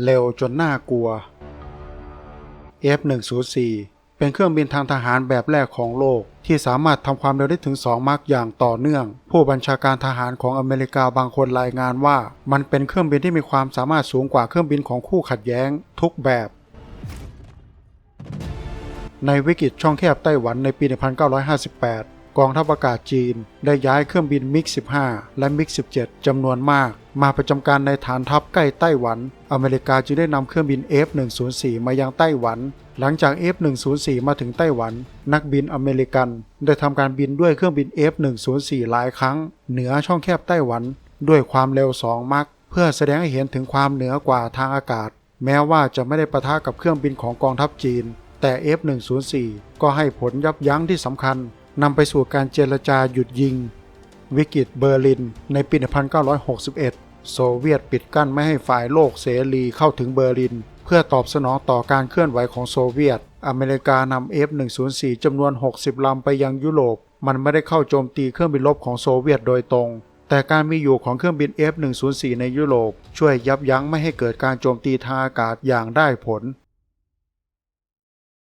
เร็วจนน่ากลัว F104 เป็นเครื่องบินทางทหารแบบแรกของโลก ที่สามารถทำความเร็วได้ถึง 2 มักอย่างต่อเนื่อง ผู้บัญชาการทหารของอเมริกาบางคนรายงานว่า มันเป็นเครื่องบินที่มีความสามารถสูงกว่าเครื่องบินของคู่ขัดแย้ง ทุกแบบ ในวิกฤตช่องแคบไต้หวันในปี 1958 กองทัพอากาศจีน ได้ย้ายเครื่องบินมิก 15 และมิก 17 จำนวนมาก มาประจำการในฐานทัพใกล้ไต้หวัน อเมริกาจึงได้นำเครื่องบิน F104 มายังไต้หวัน หลังจาก F104 มาถึงไต้หวัน นักบินอเมริกัน ได้ทำการบินด้วยเครื่องบิน F104 หลายครั้ง เหนือช่องแคบไต้หวัน ด้วยความเร็ว 2 มัก เพื่อแสดงให้เห็นถึงความเหนือกว่าทางอากาศ แม้ว่าจะไม่ได้ประทะกับเครื่องบินของกองทัพจีน แต่ F104 ก็ให้ผลยับยั้งที่สำคัญ นำไปสู่การเจรจาหยุดยิง วิกฤตเบอร์ลิน ในปี 1961 โซเวียตปิดกั้นไม่ให้ฝ่ายโลกเสรีเข้าถึงเบอร์ลิน เพื่อตอบสนองต่อการเคลื่อนไหวของโซเวียต อเมริกานำ F104 จำนวน 60 ลำไปยังยุโรป มันไม่ได้เข้าโจมตีเครื่องบินรบของโซเวียตโดยตรง แต่การมีอยู่ของเครื่องบิน F104 ในยุโรป ช่วยยับยั้งไม่ให้เกิดการโจมตีทางอากาศอย่างได้ผล